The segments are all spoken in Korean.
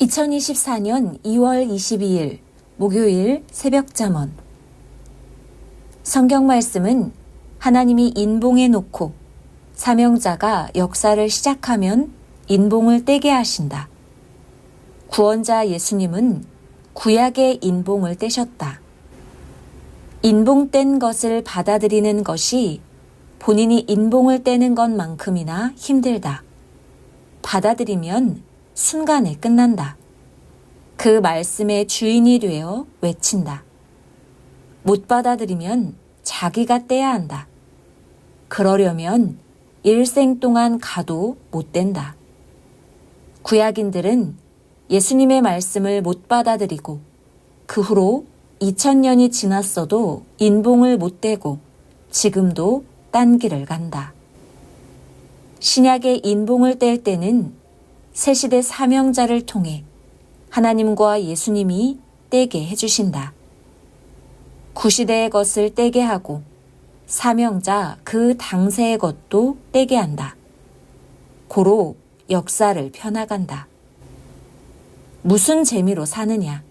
2024년 2월 22일 목요일 새벽 잠언 성경 말씀은 하나님이 인봉해 놓고 사명자가 역사를 시작하면 인봉을 떼게 하신다. 구원자 예수님은 구약의 인봉을 떼셨다. 인봉 뗀 것을 받아들이는 것이 본인이 인봉을 떼는 것만큼이나 힘들다. 받아들이면 순간에 끝난다. 그 말씀의 주인이 되어 외친다. 못 받아들이면 자기가 떼야 한다. 그러려면 일생 동안 가도 못 된다. 구약인들은 예수님의 말씀을 못 받아들이고 그 후로 2000년이 지났어도 인봉을 못 떼고 지금도 딴 길을 간다. 신약의 인봉을 뗄 때는 새시대 사명자를 통해 하나님과 예수님이 떼게 해주신다. 구시대의 것을 떼게 하고 사명자 그 당세의 것도 떼게 한다. 고로 역사를 펴나간다. 무슨 재미로 사느냐?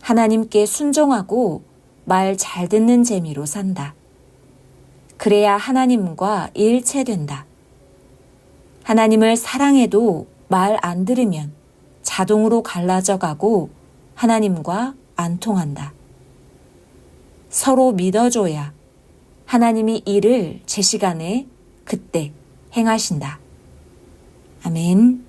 하나님께 순종하고 말 잘 듣는 재미로 산다. 그래야 하나님과 일체된다. 하나님을 사랑해도 말 안 들으면 자동으로 갈라져 가고 하나님과 안 통한다. 서로 믿어줘야 하나님이 일을 제 시간에 그때 행하신다. 아멘.